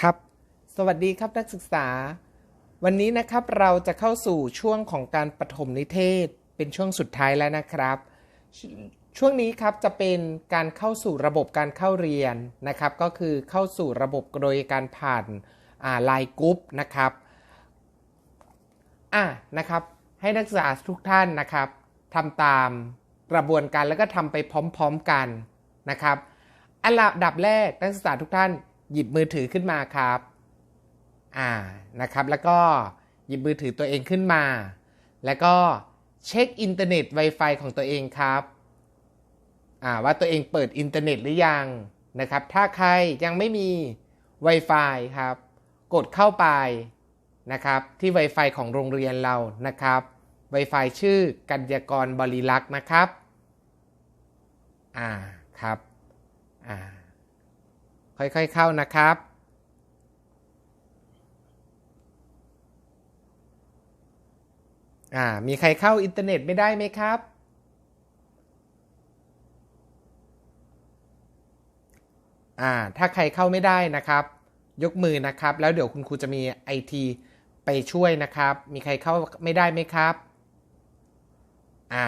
ครับ สวัสดีครับนักศึกษา วันนี้นะครับเราจะเข้าสู่ช่วงของการปฐมนิเทศ เป็นช่วงสุดท้ายแล้วนะครับชช่วงนี้ครับจะเป็นการเข้าสู่ระบบการเข้าเรียนนะครับ ก็คือเข้าสู่ระบบโดยการผ่านไลน์กรุ๊ปนะครับอะนะครับ ให้นักศึกษาทุกท่านนะครับทำตามกระบวนการแล้วก็ทำไปพร้อมๆกันนะครับอันดับแรกนักศึกษาทุกท่าน หยิบมือถือขึ้นมาครับ อ่า นะครับ แล้วก็หยิบมือถือตัวเองขึ้นมา แล้วก็เช็คอินเทอร์เน็ต Wi-Fi ของตัวเองครับ อ่า ว่าตัวเองเปิดอินเทอร์เน็ตหรือยังนะครับ ถ้าใครยังไม่มี Wi-Fi ครับ กดเข้าไปนะครับที่ Wi-Fi ของโรงเรียนเรานะครับ Wi-Fi ชื่อกัญญากรบริลักษ์นะครับ อ่า ครับ อ่า ค่อยๆเข้านะครับ อ่า มีใครเข้าอินเทอร์เน็ตไม่ได้ไหมครับ อ่า ถ้าใครเข้าไม่ได้นะครับ ยกมือนะครับ แล้วเดี๋ยวคุณครูจะมีไอทีไปช่วยนะครับ มีใครเข้าไม่ได้ไหมครับ อ่า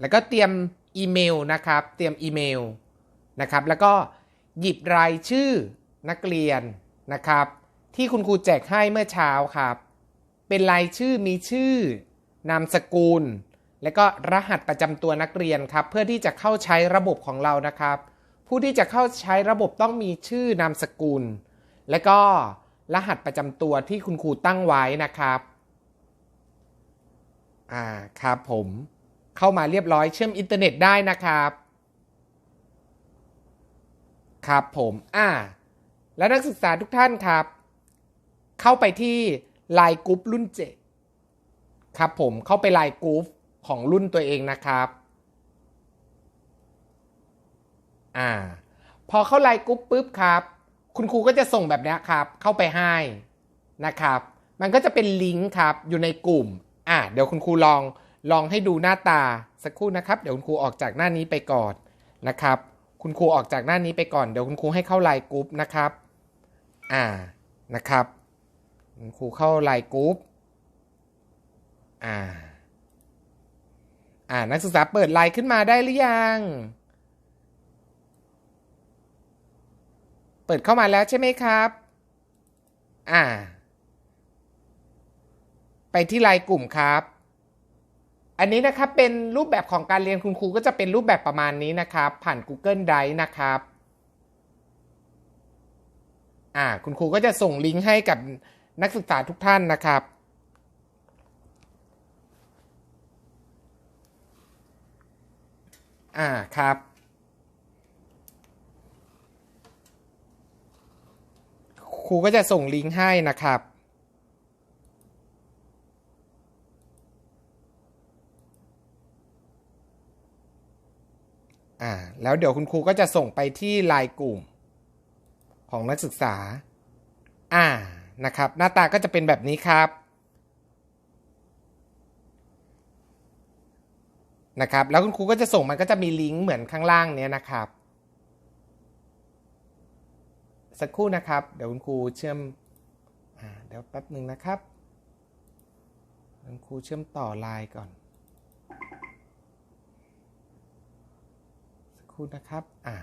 แล้วก็เตรียมอีเมลนะครับ เตรียมอีเมลนะครับ แล้วก็ หยิบรายชื่อนักเรียนนะครับ ที่คุณครูแจกให้เมื่อเช้าครับ เป็นรายชื่อมีชื่อนามสกุล และก็รหัสประจำตัวนักเรียนครับ เพื่อที่จะเข้าใช้ระบบของเรานะครับ ผู้ที่จะเข้าใช้ระบบต้องมีชื่อนามสกุล และก็รหัสประจำตัวที่คุณครูตั้งไว้นะครับอ่าครับผมเข้ามาเรียบร้อยเชื่อมอินเทอร์เน็ตได้นะครับ ครับผมอ่า แล้วนักศึกษาทุกท่านครับ เข้าไปที่ไลน์กรุ๊ปรุ่นเจ็ดครับผมเข้าไปไลน์กรุ๊ปของรุ่นตัวเองนะครับ อ่า พอเข้าไลน์กรุ๊ปปุ๊บครับ คุณครูก็จะส่งแบบนี้ครับ เข้าไปให้นะครับ มันก็จะเป็นลิงก์ครับอยู่ในกลุ่ม อ่าเดี๋ยวคุณครูลองลองให้ดูหน้าตาสักครู่นะครับ เดี๋ยวคุณครูออกจากหน้านี้ไปก่อนนะครับ คุณครูออกจากหน้านี้ไปก่อน เดี๋ยวคุณครูให้เข้าไลน์กรุ๊ปนะครับ อ่า นะครับ คุณครูเข้าไลน์กรุ๊ป อ่า อ่า นักศึกษาเปิดไลน์ขึ้นมาได้หรือยัง เปิดเข้ามาแล้วใช่ไหมครับ อ่า ไปที่ไลน์กลุ่มครับ อันนี้นะครับเป็นรูปแบบของการเรียนคุณครูก็จะเป็นรูปแบบประมาณนี้นะครับ ผ่าน Google Drive นะครับอ่าคุณครูก็จะส่งลิงก์ให้กับนักศึกษาทุกท่านนะครับ อ่าครับ ครูก็จะส่งลิงก์ให้นะครับ อ่าแล้วเดี๋ยวคุณครูก็จะส่งไปที่ไลน์กลุ่ม ของนักศึกษา อ่านะครับ หน้าตาก็จะเป็นแบบนี้ครับนะครับแล้วคุณครูก็จะส่งมันก็จะมีลิงก์เหมือนข้างล่างเนี้ยนะครับ สักครู่นะครับ เดี๋ยวคุณครูเชื่อมอ่าเดี๋ยวแป๊บหนึ่งนะครับคุณครูเชื่อมต่อไลน์ก่อน สักค รู่นะครับ อ่า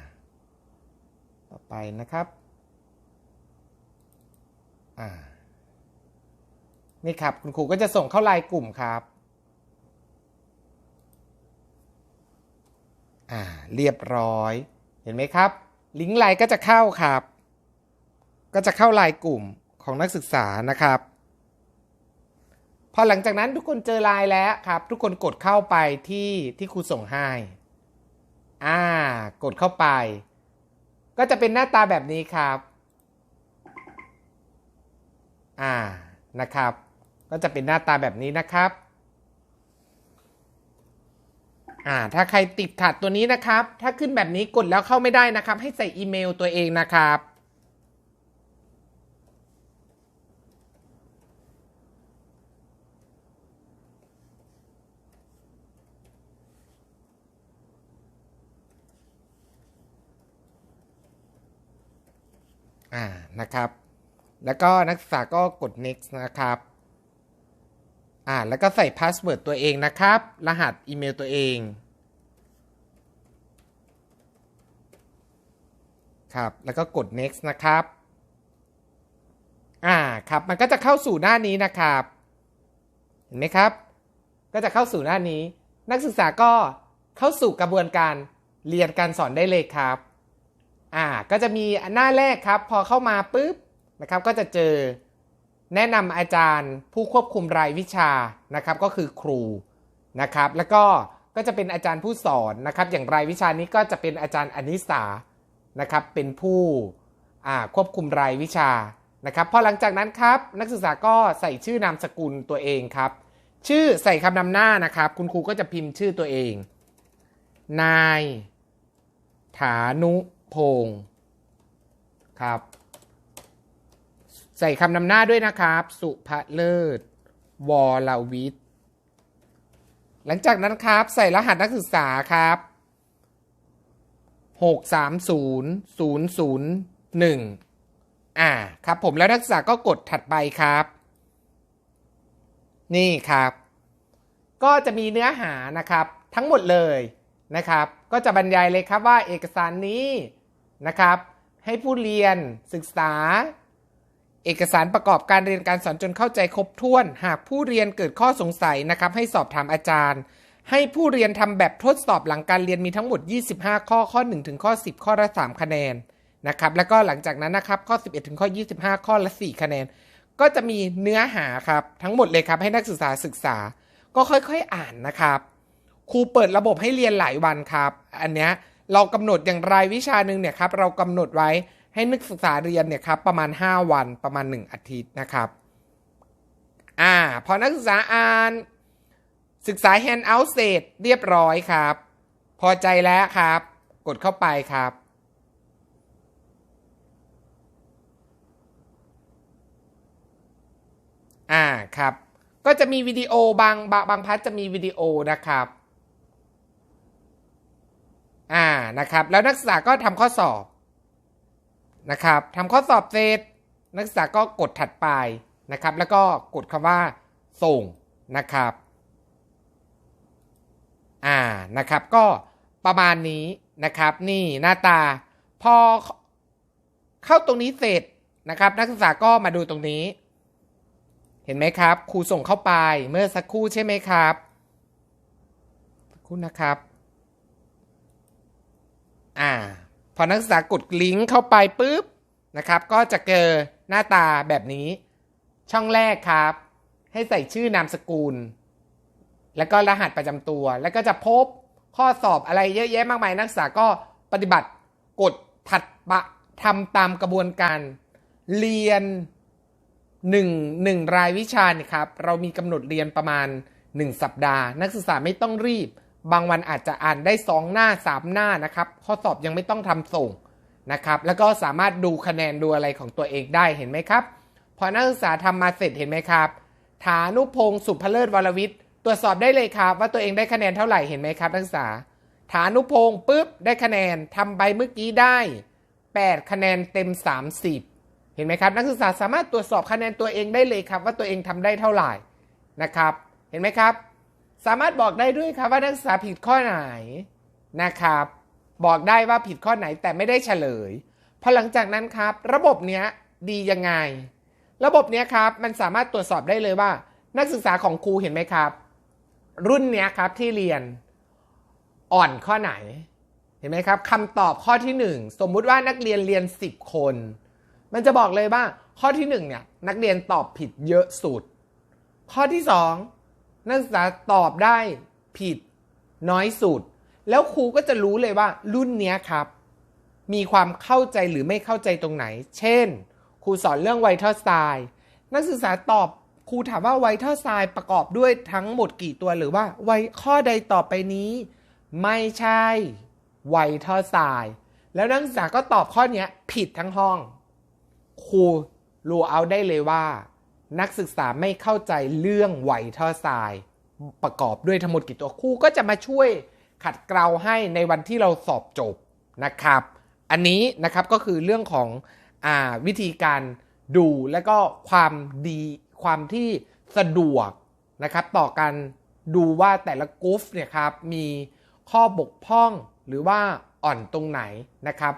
ต่อไปนะครับ อ่า นี่ครับ คุณครูก็จะส่งเข้าไลน์กลุ่มครับ อ่า เรียบร้อย เห็นไหมครับ ลิงก์ไลน์ก็จะเข้าครับ ก็จะเข้าไลน์กลุ่มของนักศึกษานะครับพอหลังจากนั้นทุกคนเจอไลน์แล้วครับ ทุกคนกดเข้าไปที่ที่ครูส่งให้ อ่า กดเข้าไป ก็จะเป็นหน้าตาแบบนี้ครับ อ่า นะครับ ก็จะเป็นหน้าตาแบบนี้นะครับ อ่า ถ้าใครติดขัดตัวนี้นะครับ ถ้าขึ้นแบบนี้กดแล้วเข้าไม่ได้นะครับ ให้ใส่อีเมลตัวเองนะครับ อ่านะครับ แล้วก็นักศึกษาก็กด next นะครับอ่าแล้วก็ใส่พาสเวิร์ดตัวเองนะครับ รหัสอีเมลตัวเองครับแล้วก็กด next นะครับอ่าครับมันก็จะเข้าสู่หน้านี้นะครับ เห็นไหมครับ ก็จะเข้าสู่หน้านี้ นักศึกษาก็เข้าสู่กระบวนการเรียนการสอนได้เลยครับ อ่าก็จะมีหน้าแรกครับ พอเข้ามาปุ๊บนะครับก็จะเจอแนะนำอาจารย์ผู้ควบคุมรายวิชานะครับก็คือครูนะครับแล้วก็ก็จะเป็นอาจารย์ผู้สอนนะครับอย่างรายวิชานี้ก็จะเป็นอาจารย์อนิสานะครับเป็นผู้ควบคุมรายวิชานะครับพอหลังจากนั้นครับนักศึกษาก็ใส่ชื่อนามสกุลตัวเองครับ ชื่อใส่คำนำหน้านะครับ คุณครูก็จะพิมพ์ชื่อตัวเอง นาย ฐานุ พงศ์ครับ ใส่คำนำหน้าด้วยนะครับ สุภเลิศ วรวิทย์ หลังจากนั้นครับ ใส่รหัสนักศึกษาครับ 630001 อ่า ครับผมแล้วนักศึกษาก็กดถัดไปครับ นี่ครับ ก็จะมีเนื้อหานะครับ ทั้งหมดเลยนะครับ ก็จะบรรยายเลยครับว่าเอกสารนี้ นะครับ ให้ผู้เรียนศึกษา เอกสารประกอบการเรียนการสอนจนเข้าใจครบถ้วน หากผู้เรียนเกิดข้อสงสัยนะครับ ให้สอบถามอาจารย์ ให้ผู้เรียนทำแบบทดสอบหลังการเรียนมีทั้งหมด 25 ข้อข้อ 1 ถึงข้อ 10 ข้อละ 3 คะแนนนะครับ แล้วก็หลังจากนั้นนะครับข้อ 11 ถึงข้อ 25 ข้อละ 4 คะแนน ก็จะมีเนื้อหาครับทั้งหมดเลยครับให้นักศึกษาศึกษา ก็ค่อยๆ อ่านนะครับครูเปิดระบบให้เรียนหลายวันครับ อันเนี้ย เรากำหนดอย่างรายวิชาหนึ่งเนี่ยครับเรากำหนดไว้ให้นักศึกษาเรียนเนี่ยครับประมาณ 5 วันประมาณ 1 อาทิตย์นะครับอ่าพอนักศึกษาอ่านศึกษาแฮนด์เอาท์เสร็จเรียบร้อยครับ พอใจแล้วครับ กดเข้าไปครับ อ่าครับ ก็จะมีวิดีโอบางบางบางพัทจะมีวิดีโอนะครับ อ่านะครับ แล้วนักศึกษาก็ทำข้อสอบนะครับทำข้อสอบเสร็จนักศึกษาก็กดถัดไปนะครับ แล้วก็กดคำว่าส่งนะครับอ่านะครับ ก็ประมาณนี้นะครับ นี่หน้าตาพอเข้าตรงนี้เสร็จนะครับ นักศึกษาก็มาดูตรงนี้ เห็นไหมครับ ครูส่งเข้าไปเมื่อสักครู่ใช่ไหมครับสักครู่นะครับ อ่าพอนักศึกษากดลิงก์เข้าไปปุ๊บนะครับ ก็จะเจอหน้าตาแบบนี้ ช่องแรกครับ ให้ใส่ชื่อนามสกุล แล้วก็รหัสประจำตัว แล้วก็จะพบข้อสอบอะไรเยอะแยะมากมายนักศึกษาก็ปฏิบัติกดถัดปะทำตามกระบวนการ เรียนหนึ่งหนึ่งรายวิชาเนี่ยครับ เรามีกำหนดเรียนประมาณ 1 สัปดาห์ นักศึกษาไม่ต้องรีบ บางวันอาจจะอ่านได้ 2 หน้า 3 หน้านะครับข้อสอบยังไม่ต้องทำส่งนะครับแล้วก็สามารถดูคะแนนดูอะไรของตัวเองได้เห็นไหมครับ พอนักศึกษาทำมาเสร็จเห็นไหมครับฐานุพงศ์สุภเลิศวรวิทย์ตรวจสอบได้เลยครับ ว่าตัวเองได้คะแนนเท่าไหร่เห็นไหมครับนักศึกษาฐานุพงศ์ปุ๊บได้คะแนนทำไปเมื่อกี้ได้ 8 คะแนนเต็ม 30 เห็นไหมครับ นักศึกษาสามารถตรวจสอบคะแนนตัวเองได้เลยครับ ว่าตัวเองทำได้เท่าไหร่นะครับ เห็นไหมครับ สามารถบอกได้ด้วยครับว่านักศึกษาผิดข้อไหนนะครับ บอกได้ว่าผิดข้อไหนแต่ไม่ได้เฉลยพอหลังจากนั้นครับ ระบบเนี้ยดียังไง ระบบเนี้ยครับมันสามารถตรวจสอบได้เลยว่า นักศึกษาของครูเห็นไหมครับ รุ่นเนี้ยครับที่เรียนอ่อนข้อไหนเห็นไหมครับคำตอบข้อที่หนึ่งสมมุติว่านักเรียนเรียนสิบคน มันจะบอกเลยว่าข้อที่หนึ่งเนี่ยนักเรียนตอบผิดเยอะสุด ข้อที่สอง นักศึกษาตอบได้ผิดน้อยสุด แล้วครูก็จะรู้เลยว่า รุ่นเนี้ยครับ มีความเข้าใจหรือไม่เข้าใจตรงไหน เช่น ครูสอนเรื่องไวท์ทอสไตล์นักศึกษาตอบครูถามว่าไวท์ทอสไตล์ประกอบด้วยทั้งหมดกี่ตัวหรือว่าไวข้อใดต่อไปนี้ ไม่ใช่ไวท์ทอสไตล์แล้วนักศึกษาก็ตอบข้อนี้ผิดทั้งห้อง ครูรู้เอาได้เลยว่า นักศึกษาไม่เข้าใจเรื่องไวท์เทอร์สไตล์ประกอบด้วยทั้งหมดกี่ตัวครูก็จะมาช่วยขัดเกลาให้ในวันที่เราสอบจบนะครับ อันนี้นะครับก็คือเรื่องของอวิธีการดูและก็ความดีความที่สะดวกนะครับ ต่อการดูว่าแต่ละกรุ๊ปเนี่ยครับมีข้อบกพร่องหรือว่าอ่อนตรงไหนนะครับ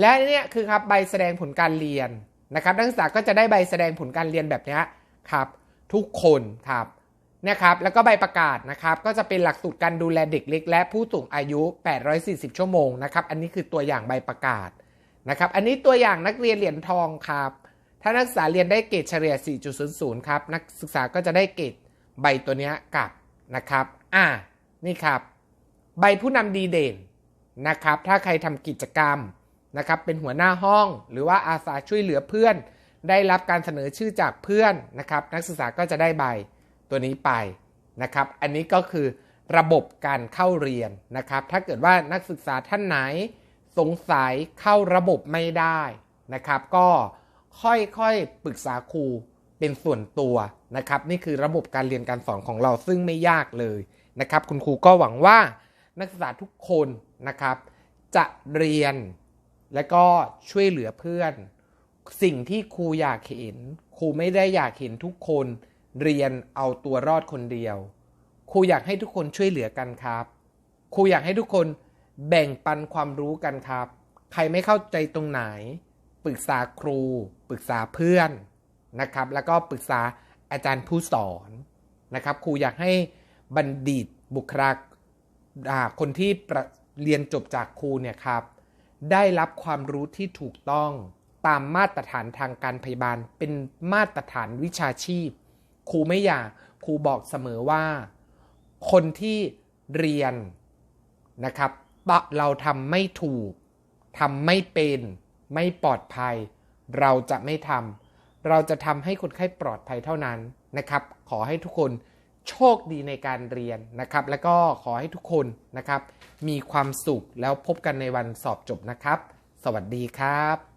และเนี่ยคือครับใบแสดงผลการเรียน นะครับนักศึกษาก็จะได้ใบแสดงผลการเรียนแบบนี้ครับทุกคนครับนะครับแล้วก็ใบประกาศนะครับก็จะเป็นหลักสูตรการดูแลเด็กเล็ก และผู้สูงอายุ 840 ชั่วโมงนะครับอันนี้คือตัวอย่างใบประกาศนะครับอันนี้ตัวอย่างนักเรียนเหรียญทองครับถ้านักศึกษาเรียนได้เกรดเฉลี่ย 4.00 ครับนักศึกษาก็จะได้เกรดใบตัวนี้กลับนะครับอ่านี่ครับ ใบผู้นำดีเด่นนะครับถ้าใครทำกิจกรรม นะครับเป็นหัวหน้าห้อง หรือว่าอาสาช่วยเหลือเพื่อน ได้รับการเสนอชื่อจากเพื่อนนะครับ นักศึกษาก็จะได้ใบตัวนี้ไปนะครับ อันนี้ก็คือระบบการเข้าเรียนนะครับ ถ้าเกิดว่านักศึกษาท่านไหนสงสัยเข้าระบบไม่ได้นะครับ ก็ค่อยๆปรึกษาครูเป็นส่วนตัวนะครับ นี่คือระบบการเรียนการสอนของเราซึ่งไม่ยากเลยนะครับ คุณครูก็หวังว่านักศึกษาทุกคนนะครับ จะเรียน และก็ช่วยเหลือเพื่อน สิ่งที่ครูอยากเห็น ครูไม่ได้อยากเห็นทุกคนเรียนเอาตัวรอดคนเดียว ครูอยากให้ทุกคนช่วยเหลือกันครับ ครูอยากให้ทุกคนแบ่งปันความรู้กันครับ ใครไม่เข้าใจตรงไหน ปรึกษาครู ปรึกษาเพื่อนนะครับ แล้วก็ปรึกษาอาจารย์ผู้สอนนะครับ ครูอยากให้บัณฑิตบุคลากรคนที่เรียนจบจากครูเนี่ยครับ ได้รับความรู้ที่ถูกต้องตามมาตรฐานทางการพยาบาล เป็นมาตรฐานวิชาชีพ ครูไม่อยากครูบอกเสมอว่า คนที่เรียนนะครับเราทำไม่ถูกทำไม่เป็น ไม่ปลอดภัย เราจะไม่ทำเราจะทำให้คนไข้ปลอดภัยเท่านั้นนะครับ ขอให้ทุกคน โชคดีในการเรียนนะครับ แล้วก็ขอให้ทุกคนนะครับ มีความสุขแล้วพบกันในวันสอบจบนะครับ สวัสดีครับ